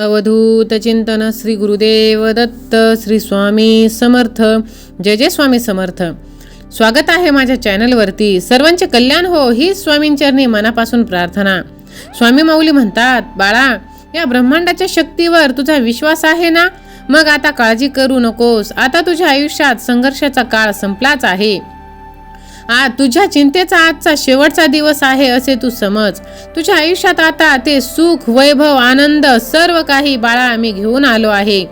अवधूत चिंतन श्री गुरुदेव दत्त श्री स्वामी समर्थ. जय जय स्वामी समर्थ. स्वागत आहे माझ्या चॅनलवरती. सर्वांचे कल्याण हो ही स्वामींचरणी मनापासून प्रार्थना. स्वामी माऊली म्हणतात बाळा या ब्रह्मांडाच्या शक्तीवर तुझा विश्वास आहे ना? मग आता काळजी करू नकोस. आता तुझ्या आयुष्यात संघर्षाचा काळ संपलाच आहे. आ तुझ्या चिंतेचा आजचा शेवटचा दिवस आहे असे तू समज. तुझ्या आयुष्यात आता ते सुख वैभव आनंद सर्व काही बाळा मी घेऊन आलो आहे.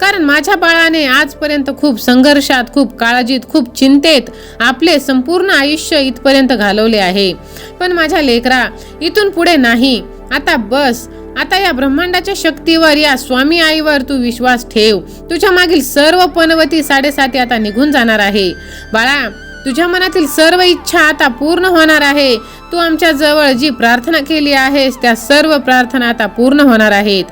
कारण माझ्या बाळाने आजपर्यंत खूप संघर्षात खूप काळजीत खूप चिंतेत आपले संपूर्ण आयुष्य इथपर्यंत घालवले आहे. पण माझ्या लेकरा इथून पुढे नाही. आता बस. आता या ब्रह्मांडाच्या शक्तीवर या स्वामी आईवर तू विश्वास ठेव. तुझ्या मागील सर्व पनवती साडेसाती आता निघून जाणार आहे. बाळा तुझ्या मनातील सर्व इच्छा आता पूर्ण होणार आहे. तू आमच्या जवळ जी प्रार्थना केली आहेस त्या सर्व प्रार्थना आता पूर्ण होणार आहेत.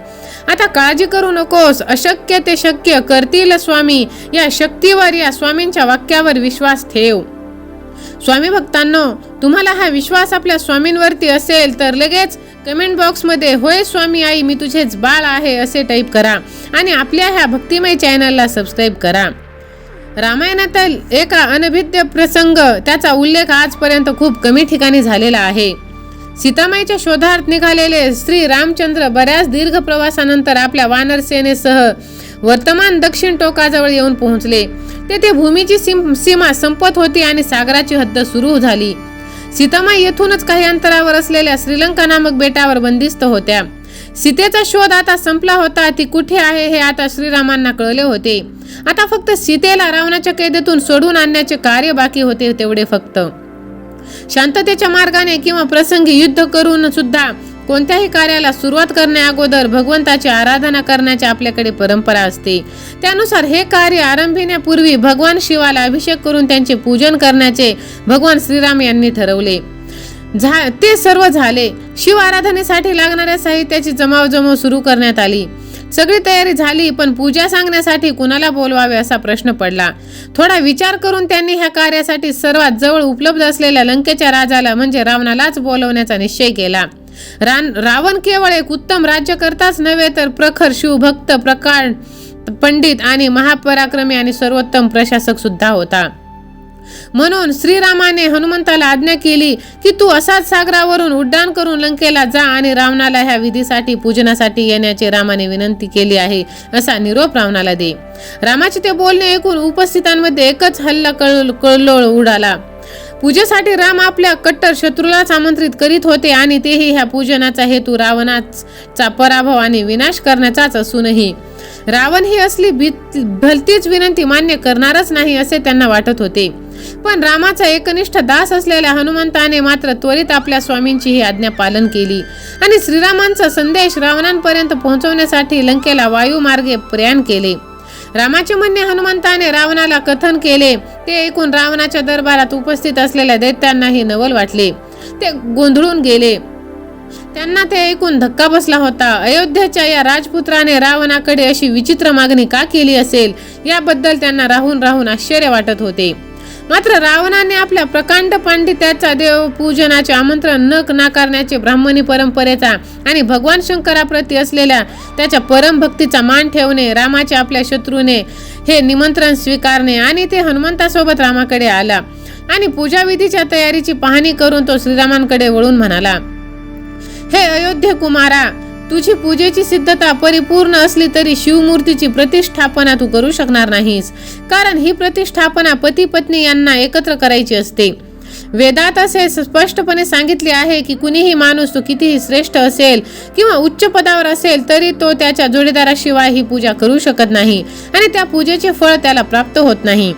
आता काळजी करू नकोस. अशक्य ते शक्य करतील स्वामी. या शक्तीवर या स्वामींच्या वाक्यावर विश्वास ठेव. स्वामी भक्तांनो तुम्हाला हा विश्वास आपल्या स्वामींवरती असेल तर लगेच कमेंट बॉक्समध्ये होय स्वामी आई मी तुझेच बाळ आहे असे टाईप करा. आणि आपल्या ह्या भक्तिमय चॅनलला सबस्क्राईब करा. रामायणातील एका अनभिद्य प्रसंग त्याचा उल्लेख आजपर्यंत खूप कमी ठिकाणी झालेला आहे. सीतामाईच्या शोधार्थ निघालेले श्री रामचंद्र बऱ्याच दीर्घ प्रवासानंतर आपल्या वानर सेनेसह वर्तमान दक्षिण टोकाजवळ येऊन पोहोचले. तेथे भूमीची सीम सीमा संपत होती आणि सागराची हद्द सुरू झाली. सीतामाई येथूनच काही अंतरावर असलेल्या श्रीलंका नामक बेटावर बंदिस्त होत्या. सीतेचा शोध आता संपला होता. ती कुठे आहे हे आता श्रीरामांना कळले होते. आता फक्त सीतेला रावणाच्या कैदेतून सोडून आणण्याचे कार्य बाकी होते तेवढे फक्त. शांततेच्या मार्गाने किंवा प्रसंगी युद्ध करून सुद्धा कोणत्याही कार्याला सुरुवात करण्या अगोदर भगवंताची आराधना करण्याची आपल्याकडे परंपरा असते. त्यानुसार हे कार्य आरंभिण्यापूर्वी भगवान शिवाला अभिषेक करून त्यांचे पूजन करण्याचे भगवान श्रीराम यांनी ठरवले. झा ते सर्व झाले. शिव आराधनेसाठी लागणाऱ्या साहित्याची जमावजमाव सुरू करण्यात आली. सगळी तयारी झाली पण पूजा सांगण्यासाठी कुणाला बोलवावे असा प्रश्न पडला. थोडा विचार करून त्यांनी ह्या कार्यासाठी सर्वात जवळ उपलब्ध असलेल्या लंकेच्या राजाला म्हणजे रावणालाच बोलवण्याचा निश्चय केला. रान रावण केवळ एक उत्तम राज्यकर्ताच नव्हे तर प्रखर शिवभक्त प्रकांड पंडित आणि महापराक्रमी आणि सर्वोत्तम प्रशासक सुद्धा होता. म्हणून श्रीरामाने हनुमंताला आज्ञा केली की तू असाच सागरावरून उड्डाण करून लंकेला जा आणि रावणाला ह्या विधीसाठी पूजनासाठी येण्याची रामाने विनंती केली आहे असा निरोप रावणाला दे. रामाचे ते बोलणे ऐकून उपस्थितांमध्ये एकच हल्ला कळ कळलोळ उडाला. पूजेसाठी राम आपल्या कट्टर शत्रूलाच आमंत्रित करीत होते आणि तेही ह्या पूजनाचा हेतू रावणाचा पराभव आणि विनाश करण्याचाच असूनही. रावण ही असली भलतीच विनंती मान्य करणारच नाही असे त्यांना वाटत होते. पण रामाचा एकनिष्ठ दास असलेल्या हनुमंताने मात्र त्वरित आपल्या स्वामींची ही आज्ञा पालन केली. आणि श्रीरामांचा संदेश रावणांपर्यंत पोहोचवण्यासाठी लंकेला वायुमार्गे प्रयाण केले. रामाचे म्हणणे हनुमंताने रावणाला कथन केले. ते ऐकून रावणाच्या दरबारात उपस्थित असलेल्या दैत्यांनाही नवल वाटले. ते गोंधळून गेले. त्यांना ते ऐकून धक्का बसला होता. अयोध्येच्या या राजपुत्राने रावणाकडे अशी विचित्र मागणी का केली असेल? याबद्दल त्यांना राहून राहून आश्चर्य वाटत होते. मात्र रावणाने आपल्या प्रकांड पांडित्याचा देव पूजनाचे आमंत्रण न नाकारण्याचे ब्राह्मणी परंपरेचा आणि भगवान शंकराप्रती असलेल्या त्याच्या परमभक्तीचा मान ठेवणे रामाच्या आपल्या शत्रूने हे निमंत्रण स्वीकारणे आणि ते हनुमंतासोबत रामाकडे आला आणि पूजाविधीच्या तयारीची पाहणी करून तो श्रीरामांकडे वळून म्हणाला हे अयोध्य कुमारा तुझी पूजेची सिद्धता परिपूर्ण असली तरी शिवमूर्तीची प्रतिष्ठापना तू करू शकणार नाहीस. कारण ही प्रतिष्ठापना पती पत्नी यांना एकत्र करायची असते. वेदात असे स्पष्टपणे सांगितले आहे की कुणीही माणूस तो कितीही श्रेष्ठ असेल किंवा उच्च पदावर असेल तरी तो त्याच्या जोडीदाराशिवाय ही पूजा करू शकत नाही आणि त्या पूजेचे फळ त्याला प्राप्त होत नाही.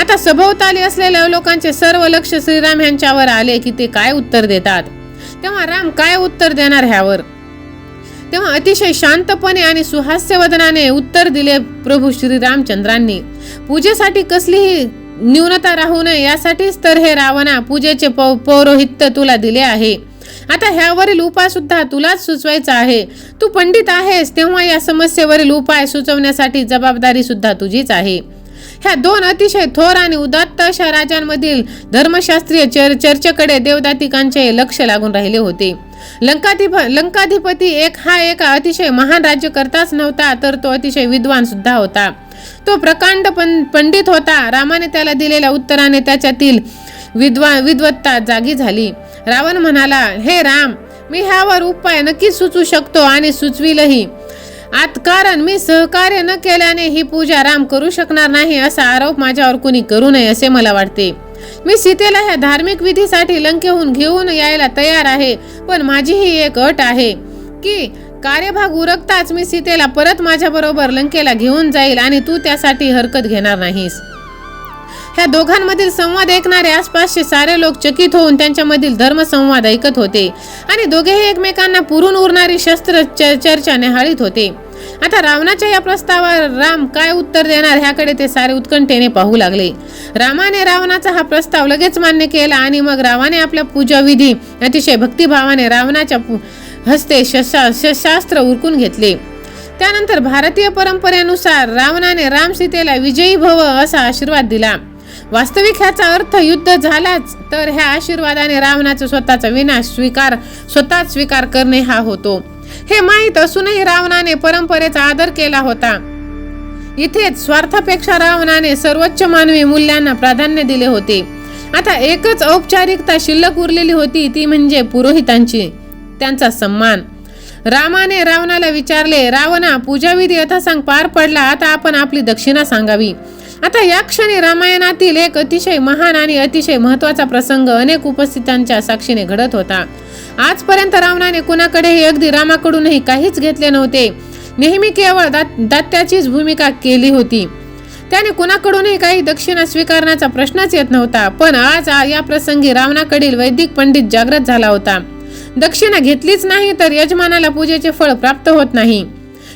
आता सभोवताली असलेल्या लोकांचे सर्व लक्ष श्रीराम यांच्यावर आले की ते काय उत्तर देतात? तेव्हा राम काय उत्तर देणार ह्यावर? तेव्हा अतिशय शांतपणे आणि सुहास्य वदनाने उत्तर दिले प्रभू श्री रामचंद्रांनी पूजेसाठी कसलीही न्यूनता राहू नये यासाठीच तर हे रावणा पूजेचे पौ पौरोहित्य तुला दिले आहे. आता ह्यावरील उपाय सुद्धा तुलाच सुचवायचा आहे. तू पंडित आहेस तेव्हा या समस्येवरील उपाय सुचवण्यासाठी जबाबदारी सुद्धा तुझीच आहे. ह्या दोन अतिशय थोर आणि उदात्त अशा राजांमधील धर्मशास्त्रीय चर चर्चेकडे देवदातिकांचे लक्ष लागून राहिले होते. लंकाधिप लंकाधिपती एक हा एक अतिशय महान राज्यकर्ताच नव्हता तर तो अतिशय विद्वान सुद्धा होता. तो प्रकांड पं पंडित होता. रामाने त्याला दिलेल्या उत्तराने त्याच्यातील विद्वा विद्वत्ता जागी झाली. रावण म्हणाला हे राम मी ह्यावर उपाय नक्कीच सुचू शकतो आणि सुचविलही. आत कारण मी सहकार्य न केल्याने ही पूजा राम करू शकणार नाही असा आरोप माझ्यावर कुणी करू नये असे मला वाटते. मी सीतेला ह्या धार्मिक विधीसाठी लंकेहून घेऊन यायला तयार आहे पण माझी ही एक अट आहे की कार्यभाग उरकताच मी सीतेला परत माझ्याबरोबर लंकेला घेऊन जाईल आणि तू त्यासाठी हरकत घेणार नाहीस. ह्या दोघांमधील संवाद ऐकणारे आसपासचे सारे लोक चकित होऊन त्यांच्यामधील धर्मसंवाद ऐकत होते आणि दोघेही एकमेकांना पुरून उरणारी शस्त्र च- चर्चा निहाळीत होते. आता रावणाच्या या प्रस्तावावर राम काय उत्तर देणार ह्याकडे ते सारे उत्कंठेने पाहू लागले. रामाने रावणाचा हा प्रस्ताव लगेच मान्य केला आणि मग रावाने आपल्या पूजाविधी अतिशय भक्तिभावाने रावणाच्या हस्ते शशा शस्त्रास्त्र उरकून घेतले. त्यानंतर भारतीय परंपरेनुसार रावणाने राम सीतेला विजयी भव असा आशीर्वाद दिला. वास्तविक ह्याचा अर्थ युद्ध झालाच तर ह्या आशीर्वादाने रावणाचा स्वतःचा विनाश स्वीकार स्वतःच स्वीकार करणे हा होतो. हे माहीत असूनही रावणाने परंपरेचा आदर केला होता. इथेच स्वार्थापेक्षा रावणाने सर्वोच्च मानवी मूल्यांना प्राधान्य दिले होते. आता एकच औपचारिकता शिल्लक उरलेली होती ती म्हणजे पुरोहितांची त्यांचा सन्मान. रामाने रावणाला विचारले रावणा पूजाविधी यथासांग पार पडला आता आपण आपली दक्षिणा सांगावी. आता या क्षणी रामायणातील एक अतिशय महान आणि अतिशय महत्त्वाचा प्रसंग अनेक उपस्थितांच्या साक्षीने घडत होता. आजपर्यंत रावणाने कुणाकडेही अगदी रामाकडूनही काहीच घेतले नव्हते. नेहमी केवळ दात दात्याचीच भूमिका केली होती. त्याने कुणाकडूनही काही दक्षिणा स्वीकारण्याचा प्रश्नच येत नव्हता पण आज या प्रसंगी रावणाकडील वैदिक पंडित जागृत झाला होता. दक्षिणा घेतलीच नाही तर यजमानाला पूजेचे फळ प्राप्त होत नाही.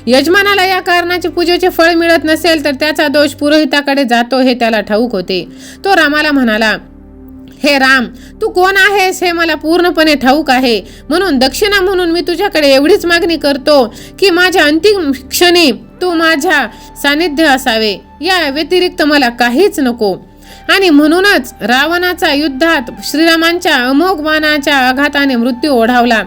यजमानाला या कारणाचे पूजेचे फळ मिळत नसेल तर त्याचा दोष पुरोहिताकडे जातो हे त्याला ठाऊक होते. तो रामाला म्हणाला हे राम तू कोण आहेस हे मला पूर्णपणे ठाऊक आहे. म्हणून दक्षिणा म्हणून मी तुझ्याकडे एवढीच मागणी करतो की माझ्या अंतिम क्षणी तू माझ्या सानिध्य असावे. या व्यतिरिक्त मला काहीच नको. आणि म्हणूनच रावणाचा युद्धात श्रीरामांच्या अमोघ बाणाच्या आघाताने मृत्यू ओढावला.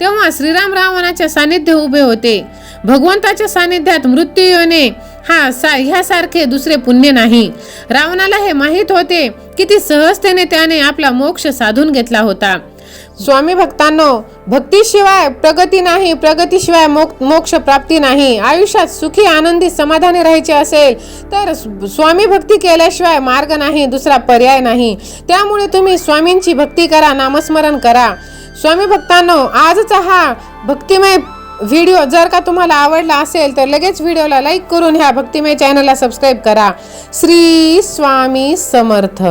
तेव्हा श्रीराम रावणाच्या सानिध्य उभे होते. भगवंताच्या सानिध्यात मृत्यू येणे हा सा ह्यासारखे दुसरे पुण्य नाही. रावणाला हे माहीत होते किती सहजतेने त्याने आपला मोक्ष साधून घेतला होता. स्वामी भक्तांनो भक्तीशिवाय प्रगती नाही प्रगतीशिवाय मोक मोक्ष प्राप्ती नाही. आयुष्यात सुखी आनंदी समाधानी राहायचे असेल तर स्वामी भक्ती केल्याशिवाय मार्ग नाही दुसरा पर्याय नाही. त्यामुळे तुम्ही स्वामींची भक्ती करा नामस्मरण करा. स्वामी भक्तांनो आजचा हा भक्तिमय व्हिडिओ जर का तुम्हाला आवडला असेल तर लगेच व्हिडिओला लाईक करून ह्या भक्तिमय चॅनलला सबस्क्राईब करा. श्री स्वामी समर्थ.